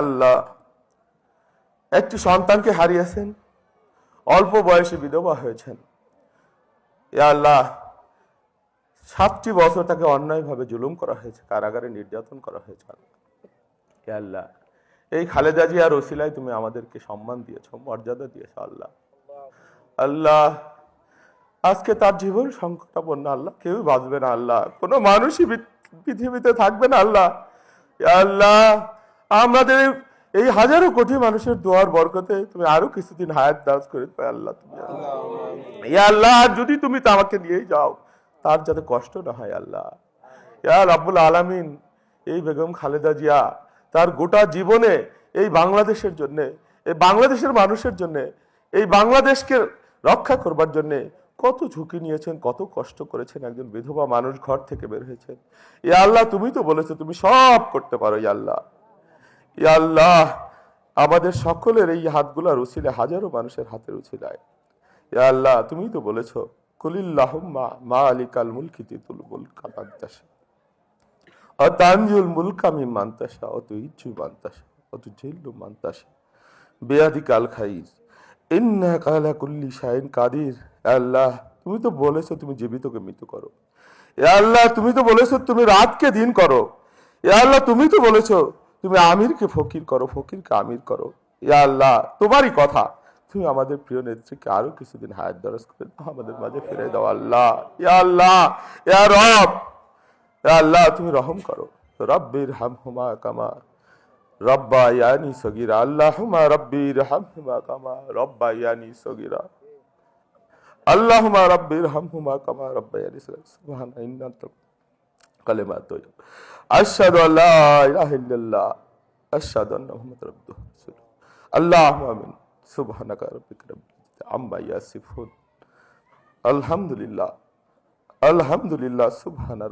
আল্লাহ একটি সন্তানকে হারিয়েছেন, অল্প বয়সে বিধবা হয়েছেন। ইয়া আল্লাহ, সাতটি বছর তাকে অন্যায়ভাবে জুলুম করা হয়েছে, কারাগারে নির্যাতন করা হয়েছে আল্লাহ। আল্লাহ, এই খালেদা জিয়ার ওসিলায় তুমি আমাদেরকে সম্মান দিয়েছ, মর্যাদা দিয়েছ আল্লাহ। আল্লাহ, আজকে তার জীবন সংকটাপন্ন আল্লাহ কেউ বাঁচবে না আল্লাহ। কোনো মানুষই পৃথিবীতে থাকবে না আল্লাহ। আল্লাহ আমাদের এই হাজারো কোটি মানুষের দোয়ার বরকতে তুমি আরও কিছুদিন হায়াত দাস করে আল্লাহ তুমি আল্লাহ। ইয়া আল্লাহ আর যদি তুমি তা আমাকে নিয়েই যাও তার যাতে কষ্ট না হয় আল্লাহ। ইয়া রাব্বুল আলামিন এই বেগম খালেদা জিয়া তার গোটা জীবনে এই বাংলাদেশের জন্য এই বাংলাদেশের মানুষের জন্য এই বাংলাদেশকে রক্ষা করবার জন্য কত ঝুঁকি নিয়েছেন কত কষ্ট করেছেন একজন বিধবা মানুষ ঘর থেকে বের হয়েছেন। ইয়া আল্লাহ তুমি তো বলেছ তুমি সব করতে পারো ইয়া আল্লাহ। ইয়া আল্লাহ, আমাদের সকলের এই হাতগুলার উচিলে হাজারো মানুষের হাতের উচিলায় ইয়া আল্লাহ তুমি তো বলেছ, কুলিল্লাহুম্মা মা আলিকাল মুলকি তিতুল মুলকা মান্তাসা অতানজুল মুলকা মি মান্তাসা অত ইচ্ছু মান্তাসা অত জিল্লু মান্তাসা বেয়াদিকাল খাইর ইন্না কালা কুল্লি শাইন কাদির। আল্লাহ, তুমি তো বলেছ তুমি জীবিতকে মৃত করো। ইয়া আল্লাহ, তুমি তো বলেছ তুমি রাতকে দিন করো। এ আল্লাহ, তুমি তো বলেছ তুমি আমিরকে ফকির করো, ফকিরকে আমির করো। ইয়া আল্লাহ, তোমারই কথা। তুমি আমাদের প্রিয় নেত্রীকে আরও কিছুদিন হায়াত দরজ করে আমাদের মাঝে ফিরে দাও, আল্লাহ। ইয়া আল্লাহ, ইয়া রব, ইয়া আল্লাহ, তুমি রহম করো। রব্বির হাম হুমা কামা রব্বা ইয়ানি সগিরা। আল্লাহুমা রব্বির হামহুমা কামা রব্বা ইয়ানি সগিরা। আল্লাহুমা রব্বির হামহুমা কামা রব্বা ইয়ানি সগিরা। সুবহানা ইন্নাল কালেমা আশহাদু আল্লা ইলাহা ইল্লাল্লাহ আমিন। আলহামদুলিল্লাহ। আলহামদুলিল্লাহ সুবহানা